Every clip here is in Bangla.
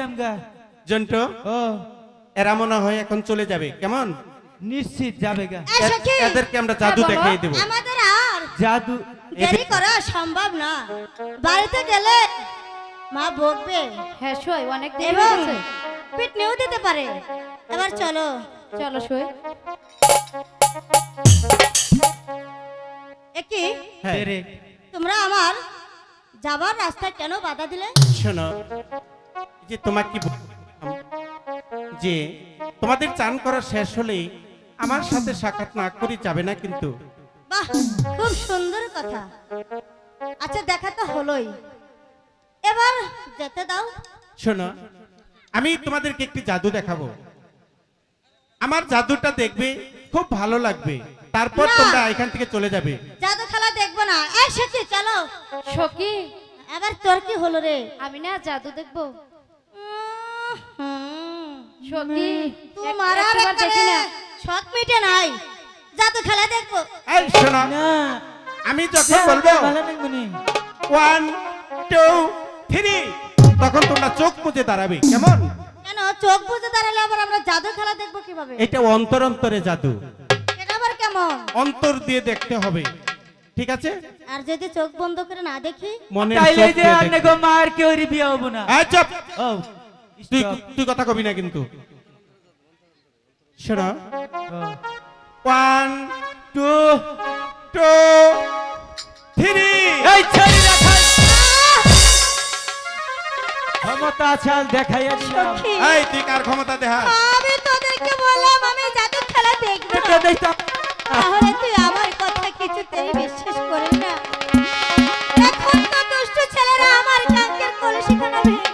দেখলাম গা। জন্টু ও। এরা মনে হয় এখন চলে যাবে কেমন? নিশ্চিত যাবে গা। এদেরকে আমরা জাদু হ্যাঁ, দেখিয়ে দেবো। আমাদের আর জাদু দেরি করা সম্ভব না। বাড়িতে গেলে মা বকবে। হ্যাঁ শোয় অনেক দেরি এবং হয়ে গেছে দিতে পারে। এবার চলো। চলো শোয়। একই হ্যাঁ। রে? তোমরা আমার যাবার রাস্তায় কেন বাধা দিলে? শোনো যে তোমাকে যে তোমাদের চান করা শেষ হলেই আমার সাথে সাক্ষাৎ না করে যাবে না কিন্তু। বাহ খুব সুন্দর কথা। আচ্ছা দেখা তো হলোই। এবার যেতে দাও। শোনো আমি তোমাদেরকে একটি জাদু দেখাবো। আমার জাদুটা দেখবে খুব ভালো লাগবে। তারপর তোমরা এখান থেকে চলে যাবে। জাদু খেলা দেখব না। এই সত্যি চলো। সখী? এবার তোর কি হলো রে? আমি না জাদু দেখব। সখী তোমার আর দেখি না। মিটে নাই। জাদু খেলা দেখব। এই শোনো। না। আমি যখন বলব ওয়ান টু থ্রি তখন তোমরা চোখ মুজে দাঁড়াবে। কেমন? কেন? চোখ বুঝে দাঁড়ালে আবার আমরা জাদু খেলা দেখব কীভাবে? এটা অন্তর অন্তরে জাদু। এটা আবার কেমন? অন্তর দিয়ে দেখতে হবে। ঠিক আছে? আর যদি চোখ বন্ধ করে না দেখি? মনে তাইলে যে আন্নে গো মার কেউ বিয়া হব না। চুপ ও। তুই. তুই কথা কবি না কিন্তু। ও, ওয়ান টু টু থ্রি এই ছেড়ে দেখাই ক্ষমতা চাল দেখাইয়া দিলাম। এই তুই কার ক্ষমতা দেখা আমি তোদেরকে বললাম আমি জাদু খেলা দেখব। না। তাহলে তুই আমার কথা কিছুতেই বিশ্বাস করিস না। এখন তো দুষ্ট ছেলেরা আমার কাঙ্কের কলসিখানা ভেঙে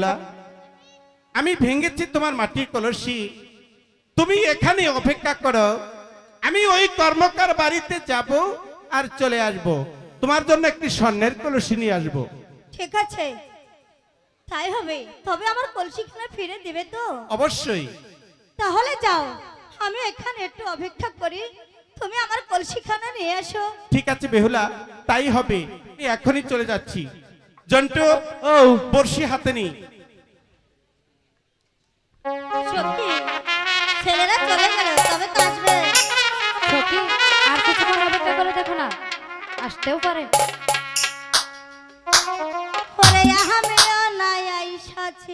বেহুলা আমি ভেঙেছি তোমার মাটির কলসি। তুমি এখানে অপেক্ষা করো। আমি ওই কর্মকার বাড়িতে যাব আর চলে আসব। তোমার জন্য একটি স্বর্ণের কলসি নিয়ে আসব। ঠিক আছে। তাই হবে। তবে আমার কলসিখানা ফিরে দেবে তো? অবশ্যই। তাহলে যাও। আমি এখানে একটু অপেক্ষা করি। তুমি আমার কলসিখানা নিয়ে আসো ঠিক আছে বেহুলা তাই হবে। আমি এখনই চলে যাচ্ছি। জন্টু ও। বর্ষি হাতে নেই সত্যি ছেলেরা চলে গেল তবে তো আসবে। সখী আর কিছুক্ষণ অপেক্ষা করে দেখো না আসতেও পারে। ওরে আমিও নাই আইসাছি